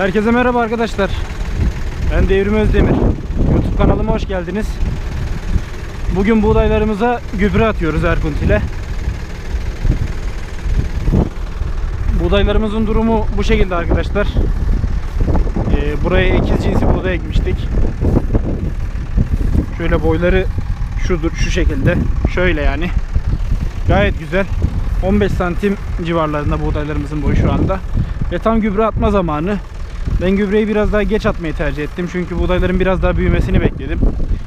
Herkese merhaba arkadaşlar. Ben Devrim Özdemir. YouTube kanalıma hoş geldiniz. Bugün buğdaylarımıza gübre atıyoruz Erkunt ile. Buğdaylarımızın durumu bu şekilde arkadaşlar. Ee, buraya ekiz cinsi buğday ekmiştik. Şöyle boyları şudur şu şekilde. Şöyle yani. Gayet güzel. 15 santim civarlarında buğdaylarımızın boyu şu anda. Ve tam gübre atma zamanı. Ben gübreyi biraz daha geç atmayı tercih ettim. Çünkü buğdayların biraz daha büyümesini bekledim.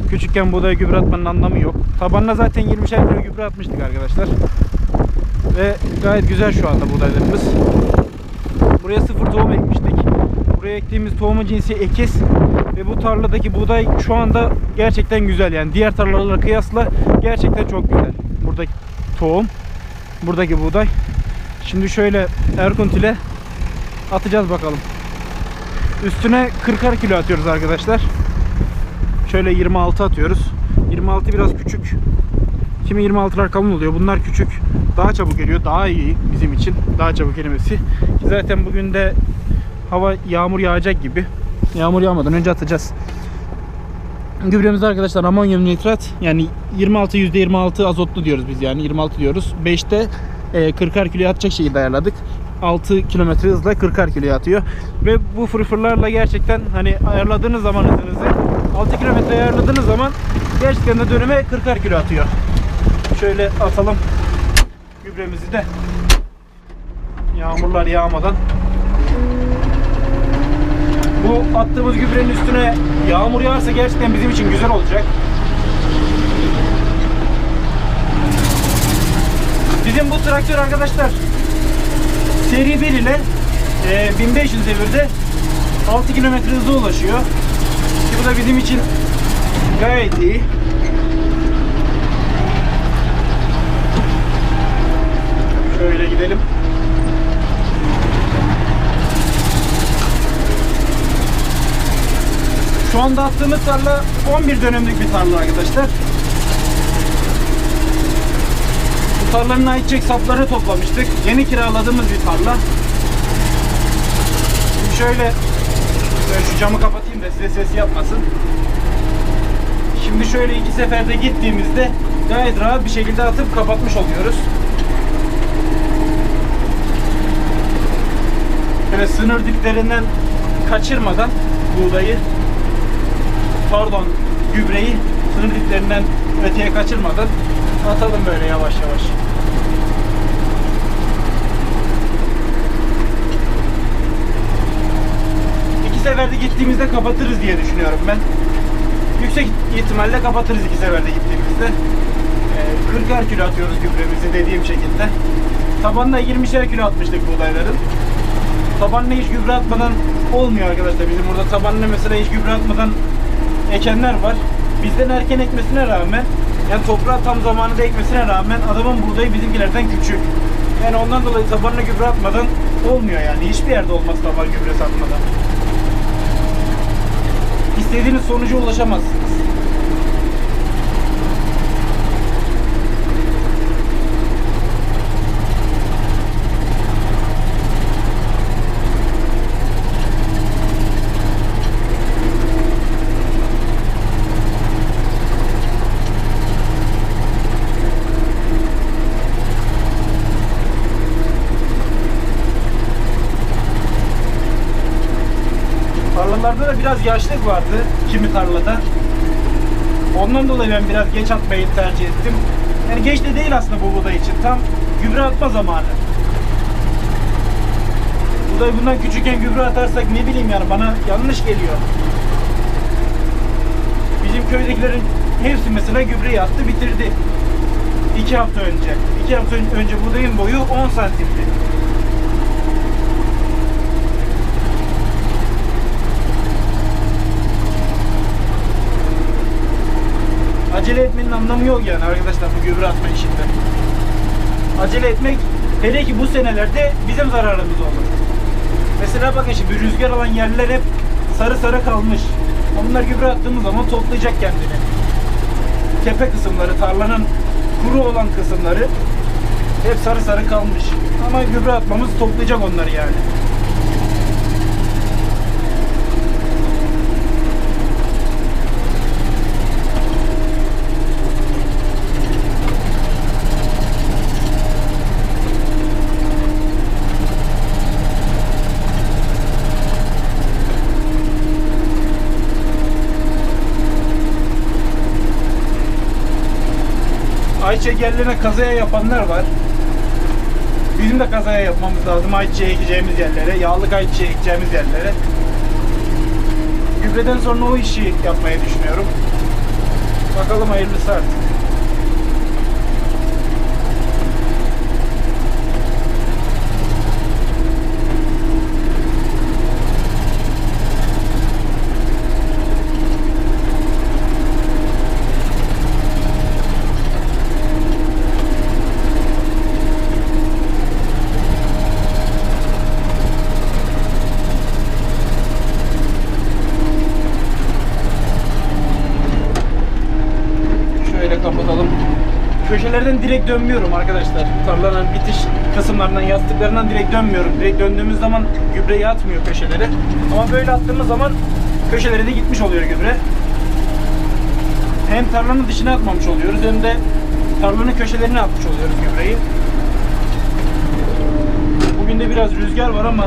Küçükken buğdaya gübre atmanın anlamı yok. Tabanına zaten 20'şer kilo gübre atmıştık arkadaşlar. Ve gayet güzel şu anda buğdaylarımız. Buraya sıfır tohum ekmiştik. Buraya ektiğimiz tohumun cinsi ekiz. Ve bu tarladaki buğday şu anda gerçekten güzel. Yani diğer tarlalarla kıyasla gerçekten çok güzel. Buradaki tohum. Buradaki buğday. Şimdi şöyle Erkunt ile atacağız bakalım. Üstüne 40'ar kilo atıyoruz arkadaşlar. Şöyle 26 atıyoruz. 26 biraz küçük. Kimi 26'lar kalın oluyor. Bunlar küçük. Daha çabuk geliyor. Daha iyi bizim için. Daha çabuk erimesi. Zaten bugün de hava yağmur yağacak gibi. Yağmur yağmadan önce atacağız. Gübremiz arkadaşlar amonyum nitrat yani 26 %26 azotlu diyoruz biz yani 26 diyoruz. 5'te e, 40'ar kilo atacak şekilde ayarladık. 6 kilometre hızla 40'ar kilo atıyor. Ve bu fırfırlarla gerçekten hani ayarladığınız zaman hızınızı 6 kilometre ayarladığınız zaman gerçekten de dönüme 40'ar kilo atıyor. Şöyle atalım gübremizi de yağmurlar yağmadan. Bu attığımız gübrenin üstüne yağmur yağarsa gerçekten bizim için güzel olacak. Bizim bu traktör arkadaşlar seri 1 ile e, 1500 devirde 6 km hıza ulaşıyor. Ki bu da bizim için gayet iyi. Şöyle gidelim. Şu anda attığımız tarla 11 dönümlük bir tarla arkadaşlar. Bu tarlanın ayçiçek saplarını toplamıştık. Yeni kiraladığımız bir tarla. Şimdi şöyle, şöyle şu camı kapatayım da size ses yapmasın. Şimdi şöyle iki seferde gittiğimizde gayet rahat bir şekilde atıp kapatmış oluyoruz. Böyle sınır diplerinden kaçırmadan buğdayı pardon gübreyi sınır diplerinden öteye kaçırmadan atalım böyle yavaş yavaş. İki seferde gittiğimizde kapatırız diye düşünüyorum ben. Yüksek ihtimalle kapatırız iki seferde gittiğimizde. Ee, 40'er kilo atıyoruz gübremizi dediğim şekilde. Tabanına 20'şer kilo atmıştık buğdayların. Tabanına hiç gübre atmadan olmuyor arkadaşlar. Bizim burada tabanına mesela hiç gübre atmadan ekenler var. Bizden erken ekmesine rağmen yani toprağa tam zamanında ekmesine rağmen adamın buğdayı bizimkilerden küçük. Yani ondan dolayı tabanına gübre atmadan olmuyor yani. Hiçbir yerde olmaz taban gübresi atmadan. İstediğiniz sonuca ulaşamazsınız. Tarlalarda da biraz yaşlık vardı kimi tarlada. Ondan dolayı ben biraz geç atmayı tercih ettim. Yani geç de değil aslında bu buğday için. Tam gübre atma zamanı. Buğday bundan küçükken gübre atarsak ne bileyim yani bana yanlış geliyor. Bizim köydekilerin hepsi mesela gübreyi attı bitirdi. İki hafta önce. İki hafta önce buğdayın boyu 10 santimdi. acele etmenin anlamı yok yani arkadaşlar bu gübre atma işinde. Acele etmek hele ki bu senelerde bizim zararımız olur. Mesela bakın şimdi rüzgar alan yerler hep sarı sarı kalmış. Onlar gübre attığımız zaman toplayacak kendini. Tepe kısımları, tarlanın kuru olan kısımları hep sarı sarı kalmış. Ama gübre atmamız toplayacak onları yani. Ayçiçek yerlerine kazaya yapanlar var. Bizim de kazaya yapmamız lazım ayçiçeği ekeceğimiz yerlere, yağlık ayçiçeği ekeceğimiz yerlere. Gübreden sonra o işi yapmayı düşünüyorum. Bakalım hayırlısı artık. Şöyle kapatalım. Köşelerden direkt dönmüyorum arkadaşlar. Tarlanın bitiş kısımlarından, yastıklarından direkt dönmüyorum. Direkt döndüğümüz zaman gübreyi atmıyor köşelere. Ama böyle attığımız zaman köşelere de gitmiş oluyor gübre. Hem tarlanın dışına atmamış oluyoruz hem de tarlanın köşelerine atmış oluyoruz gübreyi. Bugün de biraz rüzgar var ama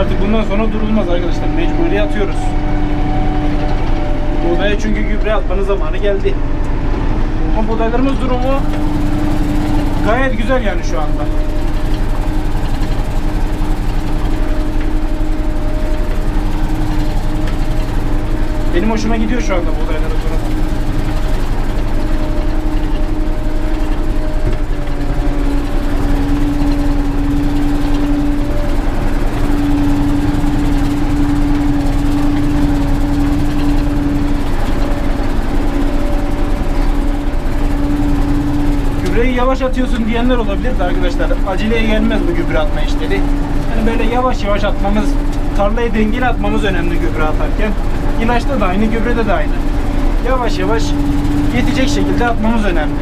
artık bundan sonra durulmaz arkadaşlar. Mecburi atıyoruz. Buğdaya çünkü gübre atmanın zamanı geldi. Ama buğdaylarımız durumu gayet güzel yani şu anda. Benim hoşuma gidiyor şu anda buğdayların durumu. Gübreyi yavaş atıyorsun diyenler olabilir de arkadaşlar. Aceleye gelmez bu gübre atma işleri. Yani böyle yavaş yavaş atmamız, tarlayı dengeli atmamız önemli gübre atarken. İlaçta da aynı, gübrede de aynı. Yavaş yavaş yetecek şekilde atmamız önemli.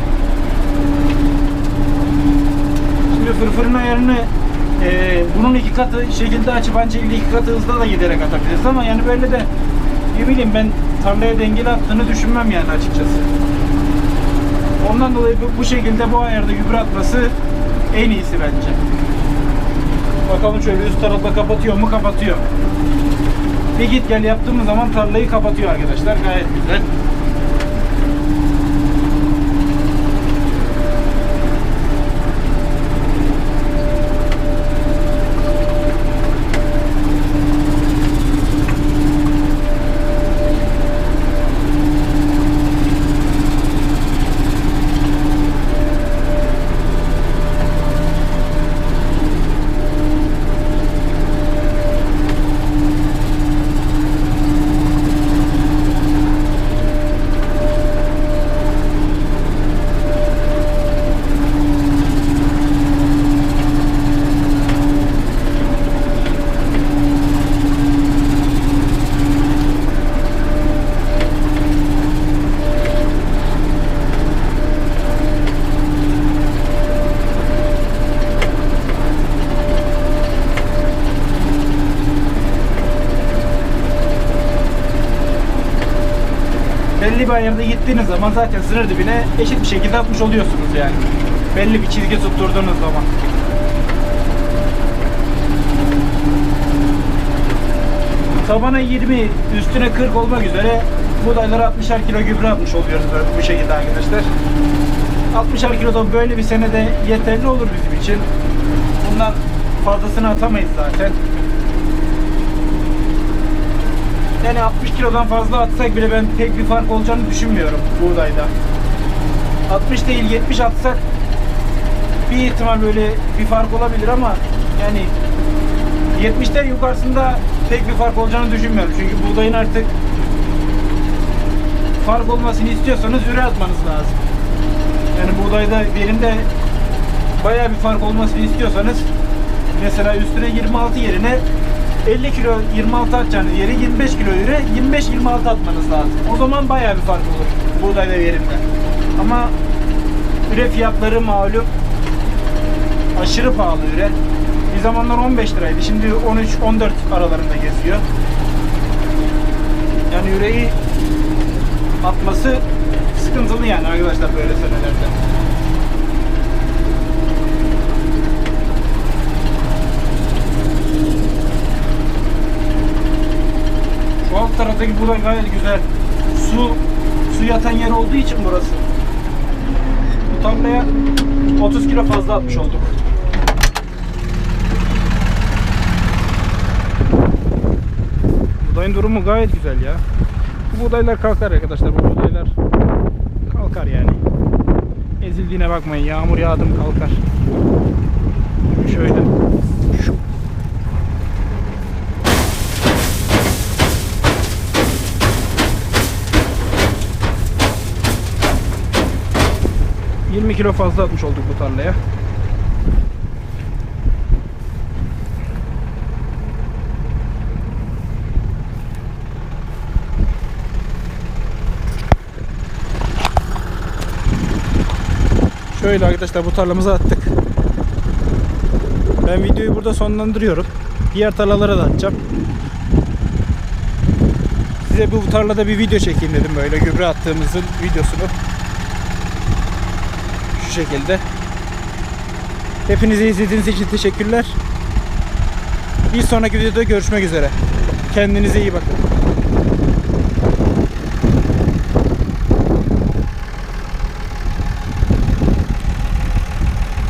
Şimdi fırfırın ayarını e, bunun iki katı şekilde açıp ancak iki katı hızla da giderek atabiliriz ama yani böyle de ne bileyim ben tarlaya dengeli attığını düşünmem yani açıkçası. Ondan dolayı bu, bu şekilde bu ayarda gübre atması en iyisi bence. Bakalım şöyle üst tarafta kapatıyor mu? Kapatıyor. Bir git gel yaptığımız zaman tarlayı kapatıyor arkadaşlar. Gayet güzel. Belli bir ayarda gittiğiniz zaman zaten sınır dibine eşit bir şekilde atmış oluyorsunuz yani. Belli bir çizgi tutturduğunuz zaman. Tabana 20, üstüne 40 olmak üzere buğdaylara 60'ar kilo gübre atmış oluyoruz böyle bu şekilde arkadaşlar. 60'ar kilo da böyle bir senede yeterli olur bizim için. Bundan fazlasını atamayız zaten. Yani 60 kilodan fazla atsak bile ben pek bir fark olacağını düşünmüyorum buğdayda. 60 değil 70 atsak bir ihtimal böyle bir fark olabilir ama yani 70'ten yukarısında pek bir fark olacağını düşünmüyorum. Çünkü buğdayın artık fark olmasını istiyorsanız üre atmanız lazım. Yani buğdayda verimde bayağı bir fark olmasını istiyorsanız mesela üstüne 26 yerine 50 kilo 26 atacağınız yere 25 kilo üre 25-26 atmanız lazım. O zaman bayağı bir fark olur buğdayda verimde. Ama üre fiyatları malum aşırı pahalı üre. Bir zamanlar 15 liraydı. Şimdi 13-14 aralarında geziyor. Yani üreyi atması sıkıntılı yani arkadaşlar böyle senelerde. Şu alt taraftaki buğday gayet güzel. Su su yatan yer olduğu için burası. Bu tarlaya 30 kilo fazla atmış olduk. Buğdayın durumu gayet güzel ya. Bu buğdaylar kalkar arkadaşlar. Bu buğdaylar kalkar yani. Ezildiğine bakmayın. Yağmur yağdı mı kalkar. Şöyle. ...20 kilo fazla atmış olduk bu tarlaya. Şöyle arkadaşlar bu tarlamızı attık. Ben videoyu burada sonlandırıyorum. Diğer tarlalara da atacağım. Size bu tarlada bir video çekeyim dedim böyle gübre attığımızın videosunu. Şu şekilde. Hepinize izlediğiniz için teşekkürler. Bir sonraki videoda görüşmek üzere. Kendinize iyi bakın.